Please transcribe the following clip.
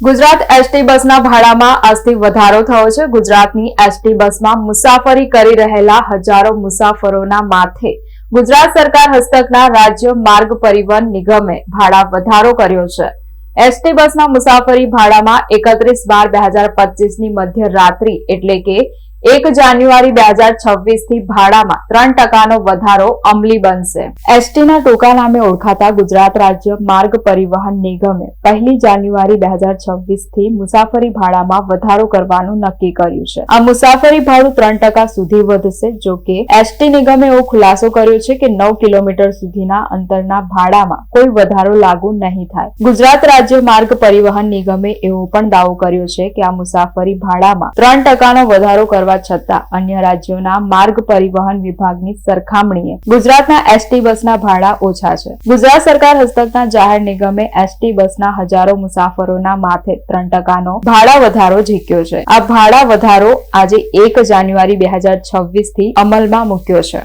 Gujarat ST બસના ભાડામાં આજથી વધારો થયો છે. ગુજરાતની એસટી બસમાં મુસાફરી કરી રહેલા હજારો મુસાફરોના માથે ગુજરાત સરકાર હસ્તકના રાજ્ય માર્ગ પરિવહન નિગમે ભાડા વધારો કર્યો છે. એસટી બસના મુસાફરી ભાડામાં એકત્રીસ બાર બે હજાર પચીસની મધ્યરાત્રિ એટલે કે એક જાન્યુઆરી બે હજાર છવ્વીસથી ભાડામાં ત્રણ ટકાનો વધારો અમલી બનશે. એસટીના ટૂંકા નામે ઓળખાતા ગુજરાત રાજ્ય માર્ગ પરિવહન નિગમે પહેલી જાન્યુઆરી બે હજાર છવ્વીસથી મુસાફરી ભાડામાં વધારો કરવાનું નક્કી કર્યું છે. આ મુસાફરી ભાડું ત્રણ ટકા સુધી વધશે, જો કે એસટી નિગમે એવો ખુલાસો કર્યો છે કે નવ કિલોમીટર સુધીના અંતરના ભાડામાં કોઈ વધારો લાગુ નહીં થાય. ગુજરાત રાજ્ય માર્ગ પરિવહન નિગમે એવો પણ દાવો કર્યો છે કે આ મુસાફરી ભાડામાં ત્રણ ટકાનો વધારો કરવા છતાં અન્ય રાજ્યોના માર્ગ પરિવહન વિભાગની સરખામણીએ ગુજરાતના એસટી બસના ભાડા ઓછા છે. ગુજરાત સરકાર હસ્તકના જાહેર નિગમે એસટી બસના હજારો મુસાફરોના માથે ત્રણ ટકાનો ભાડા વધારો ઝીક્યો છે. આ ભાડા વધારો આજે એક જાન્યુઆરી બે હજાર છવ્વીસથી અમલમાં મૂક્યો છે.